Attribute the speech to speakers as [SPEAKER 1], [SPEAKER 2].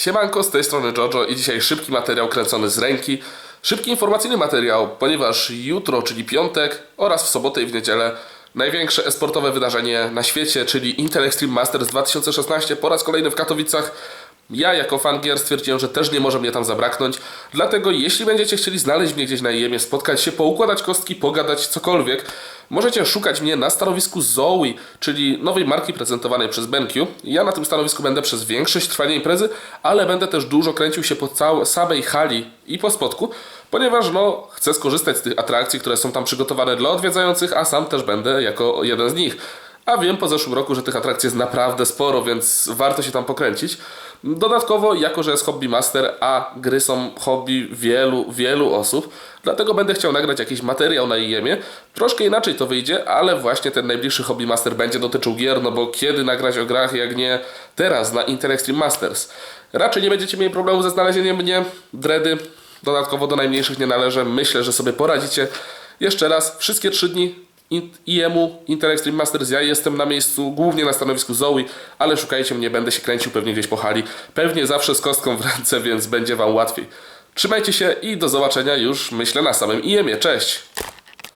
[SPEAKER 1] Siemanko, z tej strony Jojo i dzisiaj szybki materiał kręcony z ręki. Szybki informacyjny materiał, ponieważ jutro, czyli piątek oraz w sobotę i w niedzielę największe esportowe wydarzenie na świecie, czyli Intel Extreme Masters 2016 po raz kolejny w Katowicach. Ja jako fan gier stwierdziłem, że też nie może mnie tam zabraknąć, dlatego jeśli będziecie chcieli znaleźć mnie gdzieś na IEM-ie, spotkać się, poukładać kostki, pogadać cokolwiek, możecie szukać mnie na stanowisku Zoe, czyli nowej marki prezentowanej przez BenQ. Ja na tym stanowisku będę przez większość trwania imprezy, ale będę też dużo kręcił się po całej samej hali i po spodku, ponieważ no, chcę skorzystać z tych atrakcji, które są tam przygotowane dla odwiedzających, a sam też będę jako jeden z nich. A wiem po zeszłym roku, że tych atrakcji jest naprawdę sporo, więc warto się tam pokręcić. Dodatkowo, jako że jest hobby master, a gry są hobby wielu, wielu osób, dlatego będę chciał nagrać jakiś materiał na IEM-ie. Troszkę inaczej to wyjdzie, ale właśnie ten najbliższy hobby master będzie dotyczył gier, no bo kiedy nagrać o grach, jak nie teraz na Intel Extreme Masters. Raczej nie będziecie mieli problemu ze znalezieniem mnie, dready. Dodatkowo do najmniejszych nie należę. Myślę, że sobie poradzicie. Jeszcze raz, wszystkie trzy dni IEM-u, Intel Extreme Masters, ja jestem na miejscu, głównie na stanowisku Zoe, ale szukajcie mnie, będę się kręcił pewnie gdzieś po hali. Pewnie zawsze z kostką w ręce, więc będzie Wam łatwiej. Trzymajcie się i do zobaczenia już, myślę, na samym IEM-ie. Cześć!